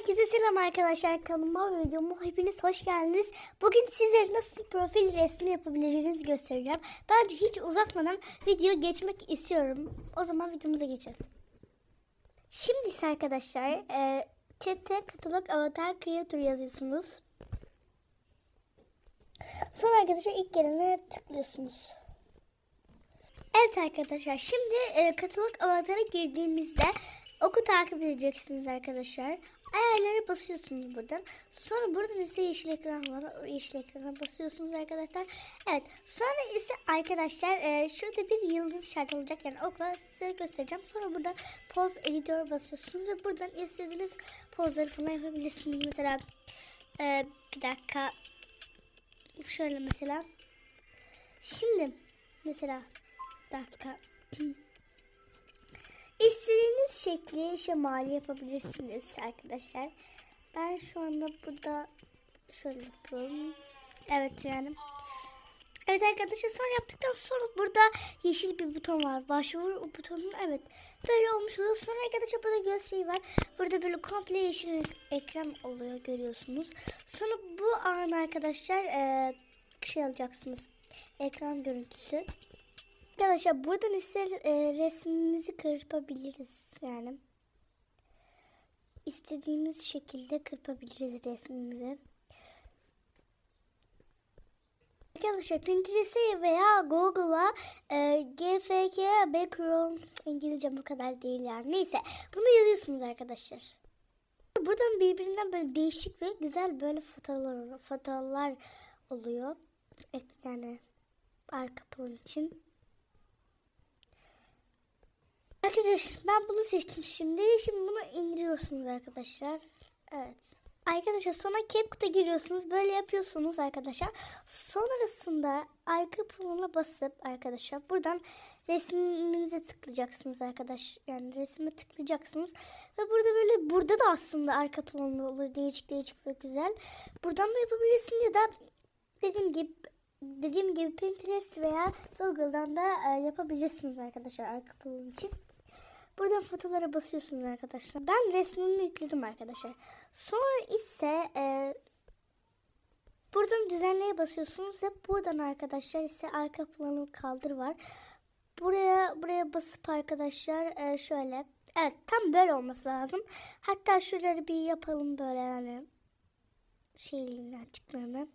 Herkese selam arkadaşlar kanalıma ve videoma hepiniz hoş geldiniz. Bugün sizlere nasıl profil resmi yapabileceğinizi göstereceğim. Bence hiç uzatmadan video geçmek istiyorum. O zaman videomuza geçelim. Şimdi ise arkadaşlar e, chat'e katalog avatar creator yazıyorsunuz. Sonra arkadaşlar ilk gelene tıklıyorsunuz. Evet arkadaşlar şimdi e, katalog avatara girdiğimizde oku takip edeceksiniz arkadaşlar. Ayarlara basıyorsunuz buradan. Sonra burada ise yeşil ekran var. Yeşil ekrana basıyorsunuz arkadaşlar. Evet. Sonra ise arkadaşlar e, şurada bir yıldız işareti olacak. Yani okla size göstereceğim. Sonra burada poz editör basıyorsunuz ve buradan istediğiniz pozları falan yapabilirsiniz. Mesela e, bir dakika şöyle mesela. Şimdi mesela dakika. İstediğiniz şekli şemali yapabilirsiniz arkadaşlar. Ben şu anda burada şöyle yapıyorum. Evet yani. Evet arkadaşlar sonra yaptıktan sonra burada yeşil bir buton var. Başvur butonun evet. Böyle olmuş oluyor. Sonra arkadaşlar burada göz şeyi var. Burada böyle komple yeşil ekran oluyor görüyorsunuz. Sonra bu an arkadaşlar e, şey alacaksınız. Ekran görüntüsü. Arkadaşlar buradan ise e, resmimizi kırpabiliriz yani. İstediğimiz şekilde kırpabiliriz resmimizi. Arkadaşlar Pinterest'e veya Google'a e, GFK background İngilizce bu kadar değil yani. Neyse bunu yazıyorsunuz arkadaşlar. Buradan birbirinden böyle değişik ve güzel böyle fotoğraflar, fotoğraflar oluyor. Yani arka plan için. Arkadaşlar ben bunu seçtim şimdi. Şimdi bunu indiriyorsunuz arkadaşlar. Evet. Arkadaşlar sonra CapCut'a giriyorsunuz. Böyle yapıyorsunuz arkadaşlar. Sonrasında arka planına basıp arkadaşlar buradan resminize tıklayacaksınız arkadaş. Yani resme tıklayacaksınız. Ve burada böyle burada da aslında arka planı olur. Değişik değişik ve güzel. Buradan da yapabilirsin ya da dediğim gibi dediğim gibi Pinterest veya Google'dan da e, yapabilirsiniz arkadaşlar arka plan için. Buradan fotolara basıyorsunuz arkadaşlar. Ben resmimi yükledim arkadaşlar. Sonra ise e, buradan düzenleye basıyorsunuz ve buradan arkadaşlar ise arka planı kaldır var. Buraya buraya basıp arkadaşlar e, şöyle evet tam böyle olması lazım. Hatta şuraları bir yapalım böyle yani şeyin açıklığını.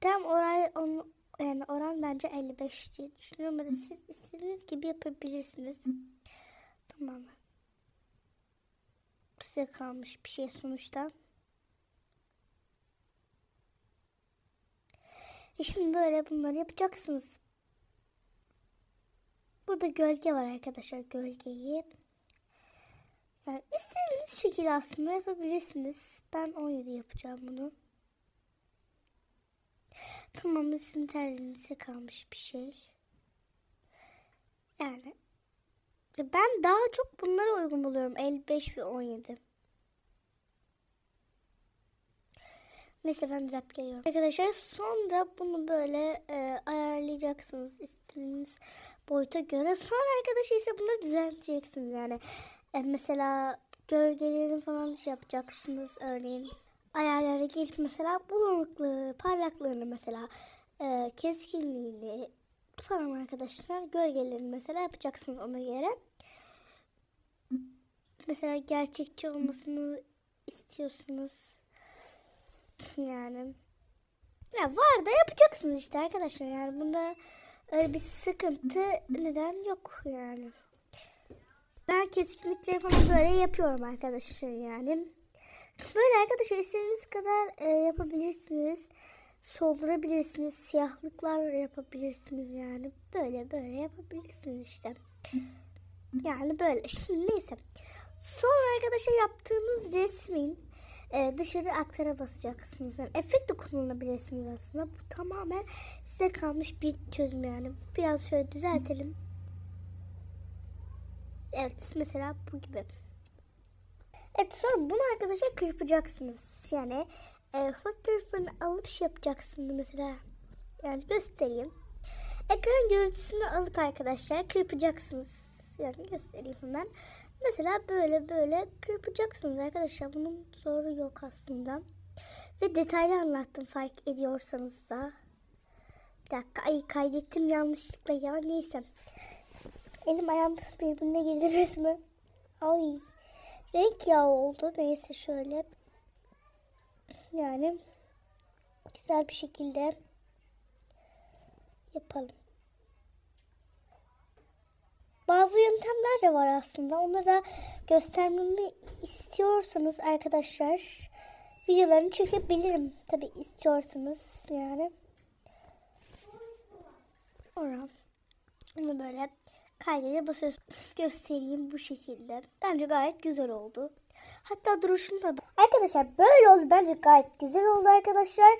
Tam oran on, yani oran bence 55 diye düşünüyorum. Siz istediğiniz gibi yapabilirsiniz. Tamamen. Size kalmış bir şey sonuçta. E şimdi böyle bunları yapacaksınız. Burada gölge var arkadaşlar gölgeyi. Yani istediğiniz şekilde aslında yapabilirsiniz. Ben 17 yapacağım bunu. Tamam sizin tercihinize kalmış bir şey. Yani ben daha çok bunlara uygun buluyorum. 55 ve 17. Neyse ben düzeltip geliyorum. Arkadaşlar sonra bunu böyle e, ayarlayacaksınız istediğiniz boyuta göre. Sonra arkadaşlar ise bunları düzenleyeceksiniz yani. E, mesela gölgelerini falan şey yapacaksınız örneğin. Ayarlara gelip mesela bulanıklığı, parlaklığını mesela e, keskinliğini falan arkadaşlar gölgelerini mesela yapacaksınız ona göre. Mesela gerçekçi olmasını istiyorsunuz. Yani ya var da yapacaksınız işte arkadaşlar. Yani bunda öyle bir sıkıntı neden yok yani. Ben kesinlikle falan böyle yapıyorum arkadaşlar yani. Böyle arkadaşlar istediğiniz kadar e, yapabilirsiniz. Soldurabilirsiniz. Siyahlıklar yapabilirsiniz yani. Böyle böyle yapabilirsiniz işte. Yani böyle. Şimdi neyse. Sonra arkadaşlar yaptığınız resmin e, dışarı aktara basacaksınız. Yani efekt de kullanabilirsiniz aslında. Bu tamamen size kalmış bir çözüm yani. Biraz şöyle düzeltelim. Evet mesela bu gibi. Evet sonra bunu arkadaşlar kırpacaksınız. Yani e, fotoğrafını alıp şey yapacaksınız mesela. Yani göstereyim. Ekran görüntüsünü alıp arkadaşlar kırpacaksınız. Yani göstereyim hemen. Mesela böyle böyle kırpacaksınız arkadaşlar. Bunun zoru yok aslında. Ve detaylı anlattım fark ediyorsanız da. Bir dakika ay kaydettim yanlışlıkla ya neyse. Elim ayağım birbirine girdi resmen. Ay renk yağı oldu. Neyse şöyle. Yani güzel bir şekilde yapalım. Bazı yöntemler de var aslında. Onları da göstermemi istiyorsanız arkadaşlar videolarını çekebilirim. Tabi istiyorsanız yani. Sonra bunu böyle kaydede basıyorsunuz. Göstereyim bu şekilde. Bence gayet güzel oldu. Hatta duruşunu da... Arkadaşlar böyle oldu. Bence gayet güzel oldu arkadaşlar.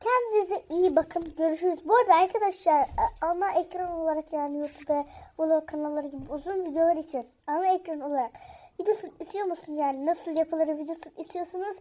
Kendinize iyi bakın. Görüşürüz. Bu arada arkadaşlar e, ana ekran olarak yani YouTube vlog kanalları gibi uzun videolar için ana ekran olarak videosunu istiyor musunuz? Yani nasıl yapılır videosunu istiyorsanız